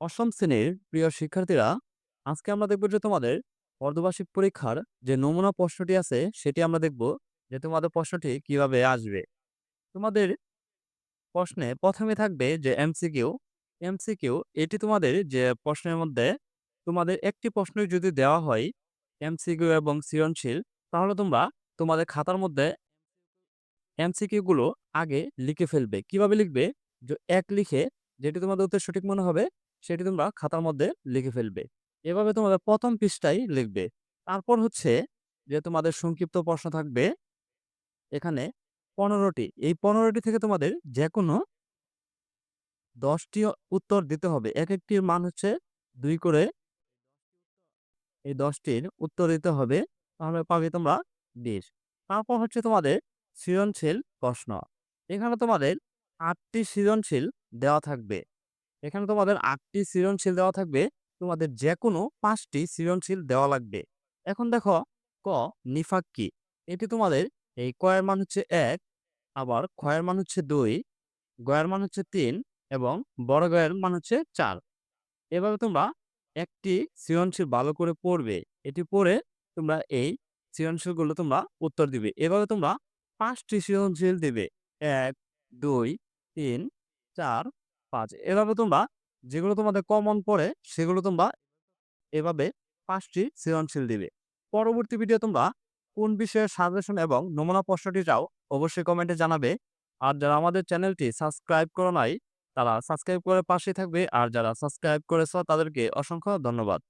অষ্টম শ্রেণির প্রিয় শিক্ষার্থীরা, আজকে আমরা দেখব যে তোমাদের অর্ধবার্ষিক পরীক্ষার যে নমুনা প্রশ্নটি আছে সেটি আমরা দেখব যে তোমাদের প্রশ্নটি কীভাবে আসবে। তোমাদের প্রশ্নে প্রথমে থাকবে যে এমসিকিউ, এমসিকিউ এটি তোমাদের যে প্রশ্নের মধ্যে তোমাদের একটি প্রশ্নই যদি দেওয়া হয় এমসিকিউ এবং সৃজনশীল তাহলে তোমরা তোমাদের খাতার মধ্যে এমসিকিউ গুলো আগে লিখে ফেলবে। কীভাবে লিখবে? যে এক লিখে যেটি তোমাদের উত্তর সঠিক মনে হবে সেটি তোমরা খাতার মধ্যে লিখে ফেলবে। এভাবে তোমাদের প্রথম পৃষ্ঠায় লিখবে। তারপর হচ্ছে যে তোমাদের সংক্ষিপ্ত প্রশ্ন থাকবে এখানে পনেরোটি এই পনেরোটি থেকে তোমাদের যেকোনো ১০ টি অ উত্তর দিতে হবে। একেকটির মান হচ্ছে দুই করে এই দশটির উত্তর দিতে হবে। তাহলে পাবে তোমরা ২০। তারপর হচ্ছে তোমাদের সৃজনশীল প্রশ্ন। এখানে তোমাদের আটটি সৃজনশীল দেওয়া থাকবে। এখানে তোমাদের আটটি সৃজনশীল দেওয়া থাকবে। তোমাদের যেকোনো ৫ টি সৃজনশীল দেওয়া লাগবে। এখন দেখো ক নিফাক কি? এটি তোমাদের এই ক এর মান হচ্ছে এক আবার এর মান হচ্ছে ২, গ এর মান হচ্ছে তিন এবং বড় গ এর মান হচ্ছে চার এভাবে তোমরা একটি সৃজনশীল ভালো করে পড়বে। এটি পড়ে তোমরা এই সৃজনশীলগুলো তোমরা উত্তর দিবে। এভাবে তোমরা পাঁচটি সৃজনশীল দিবে। ১, ২, ৩, ৪, ৫ এভাবে তোমরা যেগুলো তোমাদের কমন পড়ে, সেগুলো তোমরা এভাবে পাঁচটি সৃজনশীল দিবে। পরবর্তী ভিডিও তোমরা কোন বিষয়ে সাজেশন এবং নমুনা প্রশ্নটি চাও, অবশ্যই কমেন্টে জানাবে। আর যারা আমাদের চ্যানেলটি সাবস্ক্রাইব করো নাই, তারা সাবস্ক্রাইব করে পাশেই থাকবে। আর যারা সাবস্ক্রাইব করেছ, তাদেরকে অসংখ্য ধন্যবাদ।